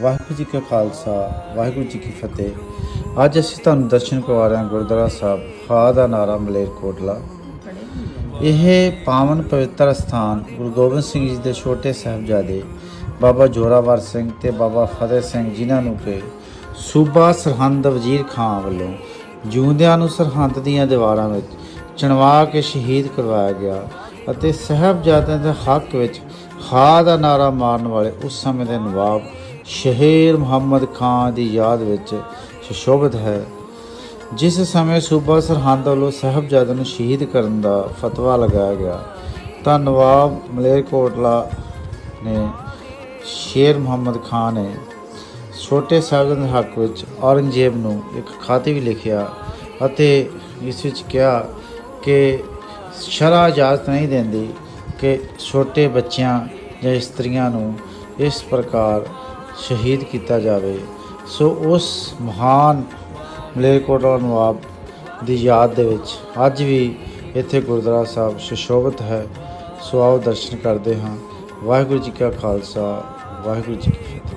ਵਾਹਿਗੁਰੂ ਜੀ ਕਾ ਖਾਲਸਾ, ਵਾਹਿਗੁਰੂ ਜੀ ਕੀ ਫਤਿਹ। ਅੱਜ ਅਸੀਂ ਤੁਹਾਨੂੰ ਦਰਸ਼ਨ ਕਰਵਾ ਰਹੇ ਹਾਂ ਗੁਰਦੁਆਰਾ ਸਾਹਿਬ ਖਾ ਦਾ ਨਾਰਾ ਮਲੇਰਕੋਟਲਾ ਇਹ ਪਾਵਨ ਪਵਿੱਤਰ ਸਥਾਨ ਗੁਰੂ ਗੋਬਿੰਦ ਸਿੰਘ ਜੀ ਦੇ ਛੋਟੇ ਸਾਹਿਬਜ਼ਾਦੇ ਬਾਬਾ ਜੋਰਾਵਰ ਸਿੰਘ ਤੇ ਬਾਬਾ ਫਤਿਹ ਸਿੰਘ ਜਿਨ੍ਹਾਂ ਨੂੰ ਕਿ ਸੂਬਾ ਸਰਹੰਦ ਵਜ਼ੀਰ ਖਾਂ ਵੱਲੋਂ ਜਿਉਂਦਿਆਂ ਨੂੰ ਸਰਹੰਦ ਦੀਆਂ ਦੀਵਾਰਾਂ ਵਿੱਚ ਚਣਵਾ ਕੇ ਸ਼ਹੀਦ ਕਰਵਾਇਆ ਗਿਆ ਅਤੇ ਸਾਹਿਬਜ਼ਾਦਿਆਂ ਦੇ ਹੱਕ ਵਿੱਚ ਖਾ ਦਾ ਨਾਰਾ ਮਾਰਨ ਵਾਲੇ ਉਸ ਸਮੇਂ ਦੇ ਨਵਾਬ ਸ਼ਹੀਰ ਮੁਹੰਮਦ ਖਾਂ ਦੀ ਯਾਦ ਵਿੱਚ ਸੁਸ਼ੋਭਿਤ ਹੈ, ਜਿਸ ਸਮੇਂ ਸੂਬਾ ਸਰਹੰਦ ਵੱਲੋਂ ਸਾਹਿਬਜ਼ਾਦਿਆਂ ਨੂੰ ਸ਼ਹੀਦ ਕਰਨ ਦਾ ਫਤਵਾ ਲਗਾਇਆ ਗਿਆ। ਤਾਂ ਨਵਾਬ ਮਲੇਰਕੋਟਲਾ ਨੇ ਸ਼ੇਰ ਮੁਹੰਮਦ ਖਾਨ ਨੇ ਛੋਟੇ ਸਾਹਿਬਜ਼ਾਦਿਆਂ ਦੇ ਹੱਕ ਵਿੱਚ ਔਰੰਗਜ਼ੇਬ ਨੂੰ ਇੱਕ ਖਾਤੇ ਵੀ ਲਿਖਿਆ ਅਤੇ ਇਸ ਵਿੱਚ ਕਿਹਾ ਕਿ ਸ਼ਰਾ ਇਜਾਜ਼ਤ ਨਹੀਂ ਦਿੰਦੀ ਕਿ ਛੋਟੇ ਬੱਚਿਆਂ ਜਾਂ ਇਸਤਰੀਆਂ ਨੂੰ ਇਸ ਪ੍ਰਕਾਰ ਸ਼ਹੀਦ ਕੀਤਾ ਜਾਵੇ। ਸੋ ਉਸ ਮਹਾਨ ਮਲੇਰਕੋਟਲਾ ਨਵਾਬ ਦੀ ਯਾਦ ਦੇ ਵਿੱਚ ਅੱਜ ਵੀ ਇੱਥੇ ਗੁਰਦੁਆਰਾ ਸਾਹਿਬ ਸੁਸ਼ੋਭਿਤ ਹੈ। ਸੋ ਆਓ ਦਰਸ਼ਨ ਕਰਦੇ ਹਾਂ। ਵਾਹਿਗੁਰੂ ਜੀ ਕਾ ਖਾਲਸਾ, ਵਾਹਿਗੁਰੂ ਜੀ ਕੀ ਫਤਿਹ।